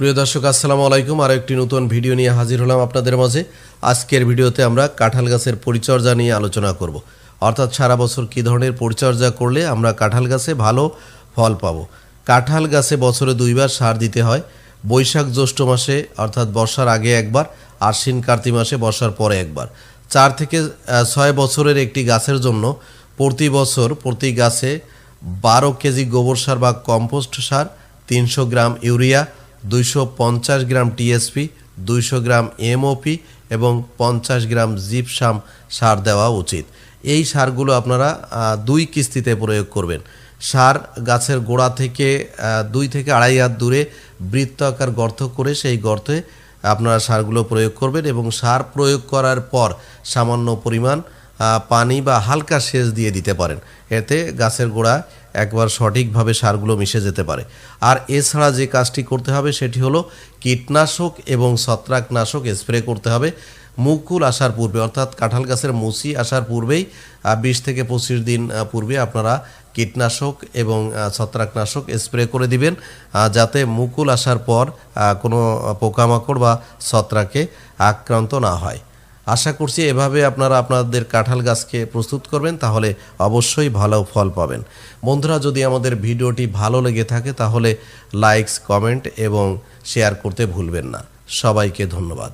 প্রিয় দর্শক, আসসালামু আলাইকুম। আরও একটি নতুন ভিডিও নিয়ে হাজির হলাম আপনাদের মাঝে। আজকের ভিডিওতে আমরা কাঁঠাল গাছের পরিচর্যা নিয়ে আলোচনা করব। অর্থাৎ সারা বছর কী ধরনের পরিচর্যা করলে আমরা কাঁঠাল গাছে ভালো ফল পাবো? কাঁঠাল গাছে বছরে দুইবার সার দিতে হয়। বৈশাখ জ্যৈষ্ঠ মাসে, অর্থাৎ বর্ষার আগে একবার আশ্বিন কার্তিক মাসে বর্ষার পরে একবার। চার থেকে ছয় বছরের একটি গাছের জন্য প্রতি বছর প্রতি গাছে বারো কেজি গোবর সার বা কম্পোস্ট সার, তিনশো গ্রাম ইউরিয়া দুইশো পঞ্চাশ গ্রাম টিএসপি দুইশো গ্রাম এমওপি এবং পঞ্চাশ গ্রাম জিপসাম সার দেওয়া উচিত। এই সারগুলো আপনারা দুই কিস্তিতে প্রয়োগ করবেন। সার গাছের গোড়া থেকে দুই থেকে আড়াই হাত দূরে বৃত্তাকার গর্ত করে সেই গর্তে আপনারা সারগুলো প্রয়োগ করবেন এবং সার প্রয়োগ করার পর সামান্য পরিমাণ পানি বা হালকা সেচ দিয়ে দিতে পারেন। এতে গাছের গোড়া একবার সঠিকভাবে সারগুলো মিশে যেতে পারে। আর এছাড়া যে কাজটি করতে হবে সেটি হলো কীটনাশক এবং ছত্রাকনাশক স্প্রে করতে হবে। মুকুল আসার পূর্বে, অর্থাৎ কাঁঠাল গাছের মুসি আসার পূর্বেই বিশ থেকে পঁচিশ দিন পূর্বে আপনারা কীটনাশক এবং ছত্রাকনাশক স্প্রে করে দিবেন যাতে মুকুল আসার পর কোনো পোকামাকড় বা ছত্রাকে আক্রান্ত না হয়। আশা করছি এভাবে আপনারা আপনাদের কাঁঠাল গাছকে প্রস্তুত করবেন, তাহলে অবশ্যই ভালো ফল পাবেন। বন্ধুরা, যদি আমাদের ভিডিওটি ভালো লেগে থাকে, তাহলে লাইকস কমেন্ট এবং শেয়ার করতে ভুলবেন না। সবাইকে ধন্যবাদ।